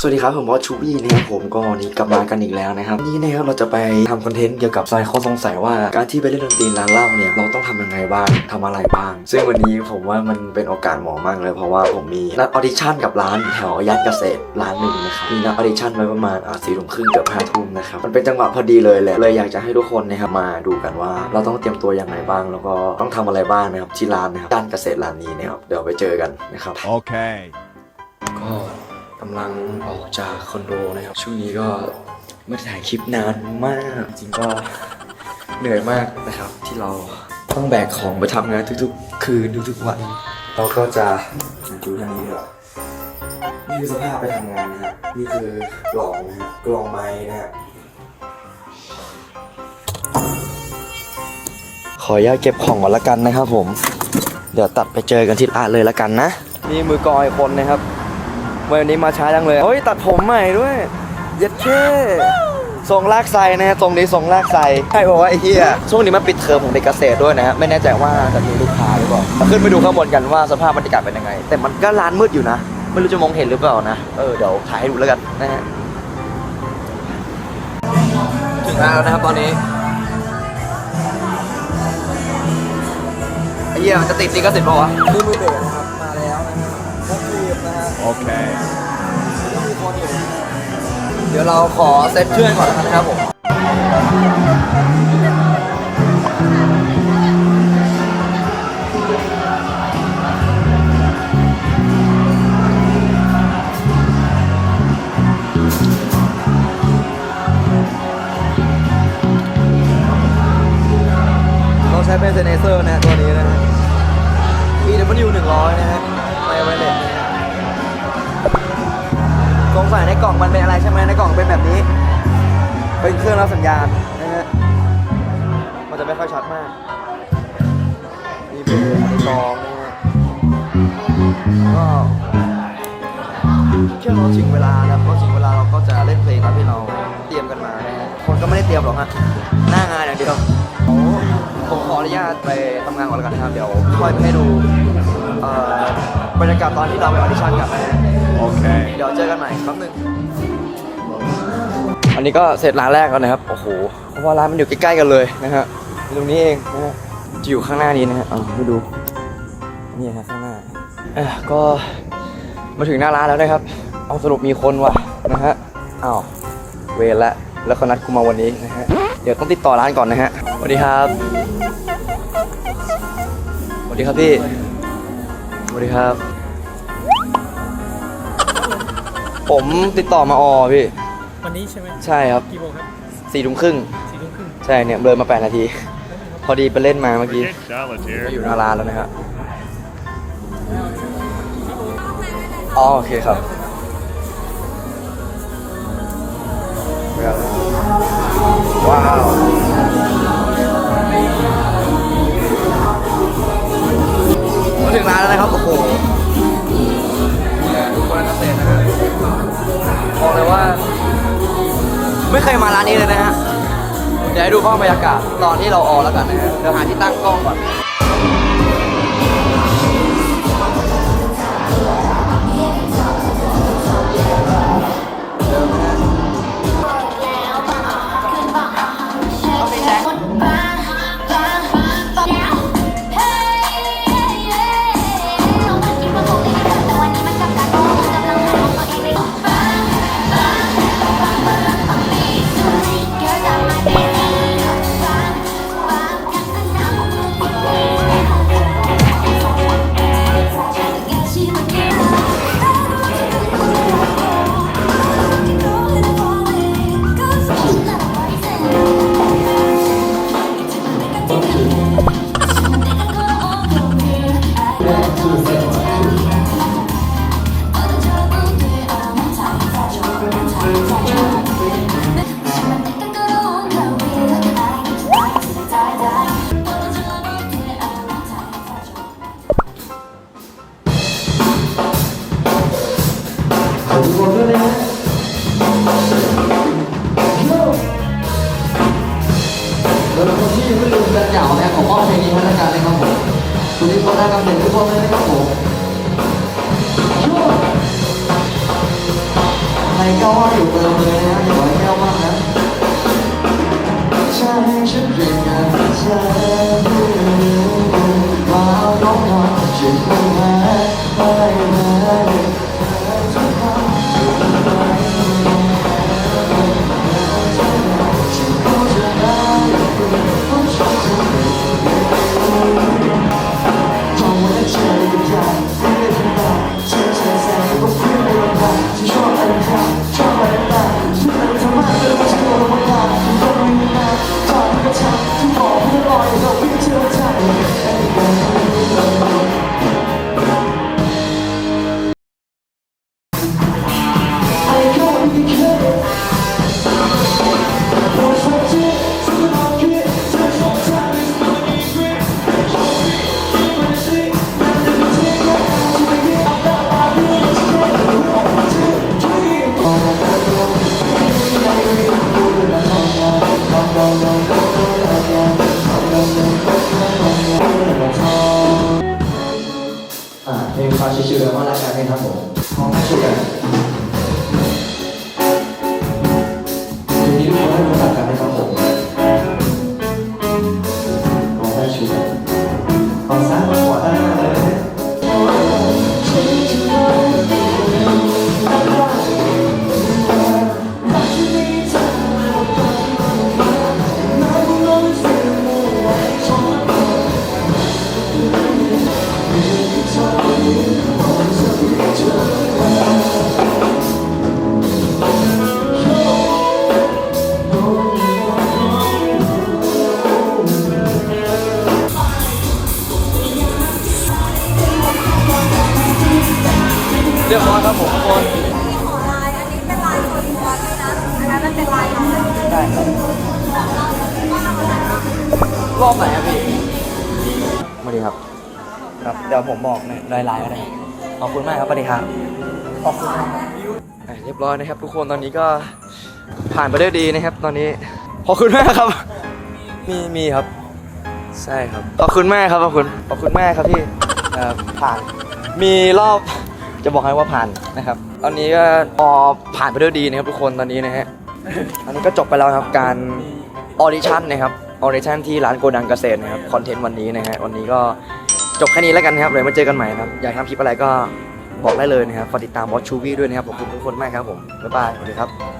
สวัสดีครับผมบอชูบี้นะครับผมก็นี้กลับมากันอีกแล้วนะครับนี่นะครับเราจะไปทำคอนเทนต์เกี่ยวกับหลายคนสงสัยว่าการที่ไปเล่นดนตรีร้านเหล้าเนี่ยเราต้องทำยังไงบ้างทำอะไรบ้าง ซึ่งวันนี้ผมว่ามันเป็นโอกาสเหมาะมากเลยเพราะว่าผมมีนัดออดิชั่นกับร้านแถวย่านเกษตรร้านหนึ่งนะครับมีนัดออดิชั่นไว้ประมาณสี่ทุ่มครึ่งเกือบห้าทุ่มนะครับมันเป็นจังหวะพอดีเลยแหละเลยอยากจะให้ทุกคนนะครับมาดูกันว่า เราต้องเตรียมตัวยังไงบ้าง แล้วก็ต้องทำอะไรบ้างนะครับที่ร้านนะครับย่านเกษตรร้านนี้นะครับเดี๋ยวไปเจอกันนะครับ Okay. ก็ กำลังออกจากคอนโดนะครับ ช่วงนี้ก็ไม่ได้ถ่ายคลิปนานมาก จริงก็เหนื่อยมากนะครับ ที่เราต้องแบกของไปทำงานทุกๆ คืนทุกๆวัน เราก็จะดูทางนี้ดีกว่านี่คือสภาพไปทำงานนะฮะนี่คือกล่องนะฮะกล่องไม้นะฮะขออนุญาตเก็บของก่อนละกันนะครับผม เดี๋ยวตัดไปเจอกันที่ร้านเลยละกันนะ นี่มือกอยคนนะครับ วันนี้มาช้าจังเลยเฮ้ยตัดผมใหม่ด้วยเย็ดเช่ทรงลากไซนะฮะทรงนี้ทรงลากไซใช่บอกว่าไอ้เหี้ยช่วงนี้มันปิดเทอมของเด็กเกษตรด้วยนะฮะไม่แน่ใจว่าจะมีลูกค้าหรือเปล่ามาขึ้นไปดูข้างบนกันว่าสภาพบรรยากาศเป็นยังไง แต่มันก็ร้านมืดอยู่นะ ไม่รู้จะมองเห็นหรือเปล่านะ เออเดี๋ยวถ่ายให้ดูแล้วกันนะฮะถึงแล้วนะครับตอนนี้ไอ้เหี้ยมันจะติดนี่ก็ติดป่าวะนี่มือเบรกนะครับ โอเค เดี๋ยวเราขอเซตเชื่อนก่อนนะครับผม เป็นแบบนี้ เป็นเครื่องรับสัญญาณนะฮะมันจะไม่ค่อยชัดมากนี่เป็นอันนี้กองนะฮะก็แค่เราถึงเวลาแล้วพอถึงเวลาเราก็จะเล่นเพลงตามที่เราเตรียมกันมานะฮะคนก็ไม่ได้เตรียมหรอกฮะหน้างานอย่างเดียวโอ้ผมขออนุญาตไปทำงานก่อนแล้วกันนะครับเดี๋ยวค่อยไปให้ดูเอ่อบรรยากาศตอนที่เราไปออดิชั่นกันนะฮะ Okay. เดี๋ยวเจอกันใหม่แป๊บหนึง อันนี้ก็เสร็จร้านแรกแล้วนะครับ โอ้โห เพราะว่าร้านมันอยู่ใกล้ๆกันเลยนะฮะตรงนี้เองนะฮะจะอยู่ข้างหน้านี้นะฮะเอาไปดู นี่ฮะข้างหน้าเอะก็มาถึงหน้าร้านแล้วนะครับ เอาสรุปมีคนว่ะนะฮะ อ้าว เวรละ แล้วเขานัดกูมาวันนี้นะฮะ เดี๋ยวต้องติดต่อร้านก่อนนะฮะ สวัสดีครับ สวัสดีครับพี่ สวัสดีครับ ผมติดต่อมาออพี่ วันนี้ใช่ไหมใช่ครับกี่โมงครับสี่ทุ่มครึ่งสี่ทุ่มครึ่งใช่เนี่ยเลยมาแปดนาที พอดีไปเล่นมาเมื่อกี้ Forget solitaire. ก็อยู่หน้าร้านแล้วนะครับอ๋อโอเคครับว้าวมาถึงร้านแล้วนะครับ โอ้โหเนี่ยทุกคนเกษตรนะฮะบอกเลยว่า ไม่เคยมาร้านนี้เลยนะฮะ เดี๋ยวให้ดูห้องบรรยากาศตอนที่เราออกแล้วกันนะฮะ เดี๋ยวหาที่ตั้งกล้องก่อน คุณนิพนได้กำเนิดทุกคนเลยนะครับผมอะไรก็ว่าอยู่เติมเลยนะอย่าไว้แก้วมากนะใช่ฉันเพียงอยากเธ เพลงฟังชิวๆแล้วก็รักกันนะครับผมพร้อมให้ช่วกันทีนี้ทุกคนให้รู้จักกันนะครับผมพร้อมให้ช่วกัน เป็นลายของได้ครับรอบไหนอะพี่สวัสดีครับ ครับ เดี๋ยวผมบอกในรายลายก็ได้ขอบคุณมากครับสวัสดีครับขอบคุณครับอะเรียบร้อยนะครับ ทุกคนตอนนี้ก็ผ่านไปได้ดีนะครับ ตอนนี้ขอบคุณมากครับ มีมีครับ ใช่ครับขอบคุณมากครับขอบคุณขอบคุณมากครับพี่เอ่อผ่านมีรอบ จะบอกให้ว่าผ่านนะครับ ตอนนี้ก็พอผ่านไปด้วยดีนะครับทุกคนตอนนี้นะฮะอันนี้ก็จบไปแล้วครับการออดิชั่นนะครับออดิชั่นที่ร้านโกดังเกษตรนะครับคอนเทนต์วันนี้นะฮะวันนี้ก็จบแค่นี้แล้วกันนะครับเลยมาเจอกันใหม่นะครับอยากทำคลิปอะไรก็บอกได้เลยนะครับฝากติดตามบอสชูวี่ด้วยนะครับขอบคุณทุกคนมากครับผมบ๊ายบายสวัสดีครับ